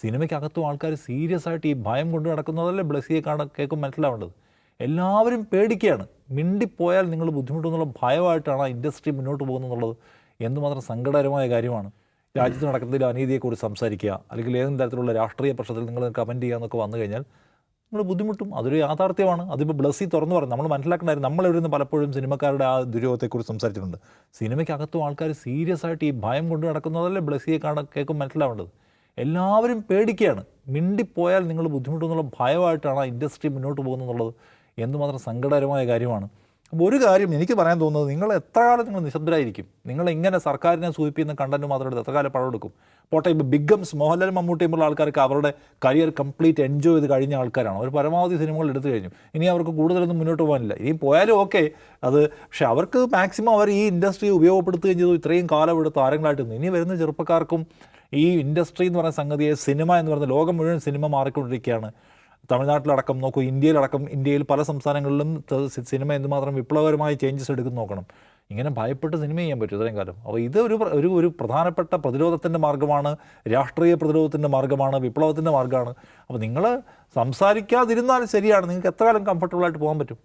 സിനിമയ്ക്കകത്തും ആൾക്കാർ സീരിയസ് ആയിട്ട് ഈ ഭയം കൊണ്ട് നടക്കുന്നതല്ലേ ബ്ലസ്സിയെ കാണാൻ കേൾക്കും മനസ്സിലാവേണ്ടത്? എല്ലാവരും പേടിക്കുകയാണ്. മിണ്ടിപ്പോയാൽ നിങ്ങൾ ബുദ്ധിമുട്ടെന്നുള്ള ഭയമായിട്ടാണ് ആ ഇൻഡസ്ട്രി മുന്നോട്ട് പോകുന്നതെന്നുള്ളത് എന്തുമാത്രം സങ്കടകരമായ കാര്യമാണ്. രാജ്യത്ത് നടക്കുന്നതിൽ അനീതിയെക്കുറിച്ച് സംസാരിക്കുക അല്ലെങ്കിൽ ഏതെങ്കിലും തരത്തിലുള്ള രാഷ്ട്രീയ പ്രശ്നത്തിൽ നിങ്ങൾ കമന്റ് ചെയ്യുക എന്നൊക്കെ വന്നു കഴിഞ്ഞാൽ നമ്മൾ ബുദ്ധിമുട്ടും അതൊരു യാഥാർത്ഥ്യമാണ്. അതിപ്പോൾ ബ്ലസ്സി തുറന്നു പറയും നമ്മൾ മനസ്സിലാക്കണ്ടായിരുന്നു നമ്മളിവിടെ നിന്ന് പലപ്പോഴും സിനിമക്കാരുടെ ആ ദുര്യോഗത്തെക്കുറിച്ച് സംസാരിച്ചിട്ടുണ്ട്. സിനിമയ്ക്കകത്തും ആൾക്കാർ സീരിയസ് ആയിട്ട് ഈ ഭയം കൊണ്ട് നടക്കുന്നതല്ലേ ബ്ലസ്സിയെ കാണാൻ കേൾക്കും മനസ്സിലാവേണ്ടത്? എല്ലാവരും പേടിക്കുകയാണ്. മിണ്ടിപ്പോയാൽ നിങ്ങൾ ബുദ്ധിമുട്ടുന്നുള്ള ഭയമായിട്ടാണ് ആ ഇൻഡസ്ട്രി മുന്നോട്ട് പോകുന്നതെന്നുള്ളത് എന്തുമാത്രം സങ്കടകരമായ കാര്യമാണ്. അപ്പോൾ ഒരു കാര്യം എനിക്ക് പറയാൻ തോന്നുന്നത് നിങ്ങൾ എത്ര കാലം നിങ്ങൾ നിശബ്ദരായിരിക്കും? നിങ്ങൾ ഇങ്ങനെ സർക്കാരിനെ സൂചിപ്പിക്കുന്ന കണ്ടന്റ് മാത്രം എടുത്ത് എത്ര കാലം പഴമെടുക്കും പോട്ടെ ഇപ്പോൾ ബിഗംസ് മോഹൻലാൽ മമ്മൂട്ടിയും പോലുള്ള ആൾക്കാർക്ക് അവരുടെ കരിയർ കംപ്ലീറ്റ് എൻജോയ് ചെയ്ത് കഴിഞ്ഞ ആൾക്കാരാണ്. അവർ പരമാവധി സിനിമകൾ എടുത്തു കഴിഞ്ഞു. ഇനി അവർക്ക് കൂടുതലൊന്നും മുന്നോട്ട് പോകാനില്ല. ഇനി പോയാലും ഓക്കെ അത് പക്ഷേ അവർക്ക് മാക്സിമം അവർ ഈ ഇൻഡസ്ട്രി ഉപയോഗപ്പെടുത്തുകയും ചെയ്തു. ഇത്രയും കാലം എടുത്ത് താരങ്ങളായിട്ട് ഇനി വരുന്ന ചെറുപ്പക്കാർക്കും ഈ ഇൻഡസ്ട്രി എന്ന് പറയുന്ന സംഗതിയെ സിനിമ എന്ന് പറയുന്ന ലോകം മുഴുവൻ സിനിമ മാറിക്കൊണ്ടിരിക്കുകയാണ്. തമിഴ്നാട്ടിലടക്കം നോക്കൂ ഇന്ത്യയിലടക്കം ഇന്ത്യയിൽ പല സംസ്ഥാനങ്ങളിലും സിനിമ എന്തുമാത്രം വിപ്ലവകരമായ ചേഞ്ചസ് എടുക്കുന്നു നോക്കണം. ഇങ്ങനെ ഭയപ്പെട്ട് സിനിമ ചെയ്യാൻ പറ്റും ഇത്രയും കാലം. അപ്പോൾ ഇത് ഒരു ഒരു ഒരു പ്രധാനപ്പെട്ട പ്രതിരോധത്തിന്റെ മാർഗമാണ് രാഷ്ട്രീയ പ്രതിരോധത്തിന്റെ മാർഗമാണ് വിപ്ലവത്തിന്റെ മാർഗമാണ്. അപ്പോൾ നിങ്ങൾ സംസാരിക്കാതിരുന്നാൽ ശരിയാണ് നിങ്ങൾക്ക് എത്ര കാലം കംഫർട്ടബിളായിട്ട് പോകാൻ പറ്റും?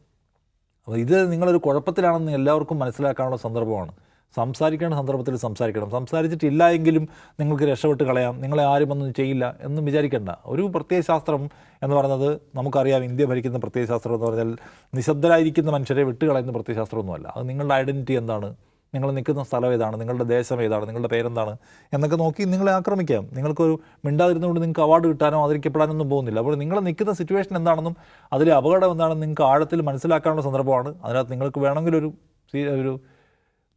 അപ്പോൾ ഇത് നിങ്ങളൊരു കുഴപ്പത്തിലാണെന്ന് എല്ലാവർക്കും മനസ്സിലാക്കാനുള്ള സന്ദർഭമാണ്. സംസാരിക്കേണ്ട സന്ദർഭത്തിൽ സംസാരിക്കണം. സംസാരിച്ചിട്ടില്ല എങ്കിലും നിങ്ങൾക്ക് രക്ഷപ്പെട്ട് കളയാം. നിങ്ങളെ ആരും ഒന്നും ചെയ്യില്ല എന്നും വിചാരിക്കേണ്ട. ഒരു പ്രത്യയശാസ്ത്രം എന്ന് പറയുന്നത് നമുക്കറിയാം. ഇന്ത്യ ഭരിക്കുന്ന പ്രത്യയശാസ്ത്രം എന്ന് പറഞ്ഞാൽ നിശബ്ദരായിരിക്കുന്ന മനുഷ്യരെ വിട്ടുകളയുന്ന പ്രത്യയശാസ്ത്രമൊന്നുമല്ല. അത് നിങ്ങളുടെ ഐഡന്റിറ്റി എന്താണ്? നിങ്ങൾ നിൽക്കുന്ന സ്ഥലം ഏതാണ്? നിങ്ങളുടെ ദേശം ഏതാണ്? നിങ്ങളുടെ പേരെന്താണ്? എന്നൊക്കെ നോക്കി നിങ്ങളെ ആക്രമിക്കാം. നിങ്ങൾക്കൊരു മിണ്ടാതിരുന്നുകൊണ്ട് നിങ്ങൾക്ക് അവാർഡ് കിട്ടാനോ ആദരിക്കപ്പെടാനൊന്നും പോകുന്നില്ല. അപ്പോൾ നിങ്ങൾ നിൽക്കുന്ന സിറ്റുവേഷൻ എന്താണെന്നും അതിലെ അപകടം എന്താണെന്നും നിങ്ങൾക്ക് ആഴത്തിൽ മനസ്സിലാക്കാനുള്ള സന്ദർഭമാണ്. അതിനകത്ത് നിങ്ങൾക്ക് വേണമെങ്കിൽ ഒരു ഒരു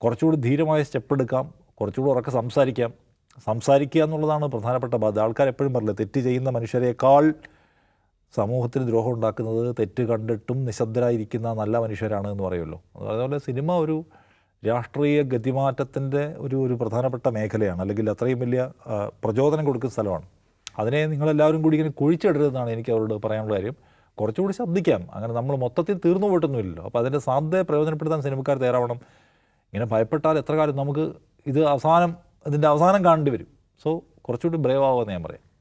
കുറച്ചുകൂടി ധീരമായ സ്റ്റെപ്പ് എടുക്കാം കുറച്ചുകൂടി ഉറക്കെ സംസാരിക്കാം. സംസാരിക്കുക എന്നുള്ളതാണ് പ്രധാനപ്പെട്ട ബാധ്യത. ആൾക്കാർ എപ്പോഴും പറയില്ല തെറ്റ് ചെയ്യുന്ന മനുഷ്യരെക്കാൾ സമൂഹത്തിന് ദ്രോഹം ഉണ്ടാക്കുന്നത് തെറ്റ് കണ്ടിട്ടും നിശബ്ദരായിരിക്കുന്ന നല്ല മനുഷ്യരാണ് എന്ന് പറയുമല്ലോ. അതുപോലെ സിനിമ ഒരു രാഷ്ട്രീയ ഗതിമാറ്റത്തിന്റെ ഒരു ഒരു പ്രധാനപ്പെട്ട മേഖലയാണ്. അല്ലെങ്കിൽ അത്രയും വലിയ പ്രചോദനം കൊടുക്കുന്ന സ്ഥലമാണ്. അതിനെ നിങ്ങളെല്ലാവരും കൂടി ഇങ്ങനെ കുഴിച്ചിടരുതെന്നാണ് എനിക്ക് അവരോട് പറയാനുള്ള കാര്യം. കുറച്ചുകൂടി ശബ്ദിക്കാം അങ്ങനെ നമ്മൾ മൊത്തത്തിൽ തീർന്നു പോയിട്ടൊന്നുമില്ലല്ലോ. അപ്പോൾ അതിന്റെ സാധ്യത പ്രയോജനപ്പെടുത്താൻ സിനിമക്കാർ തയ്യാറാവണം. ഇങ്ങനെ ഭയപ്പെട്ടാൽ എത്ര കാലം നമുക്ക് ഇത് അവസാനം ഇതിന്റെ അവസാനം കാണേണ്ടി വരും. സോ കുറച്ചുകൂടി ബ്രേവ് ആവുമെന്ന് ഞാൻ പറയാം.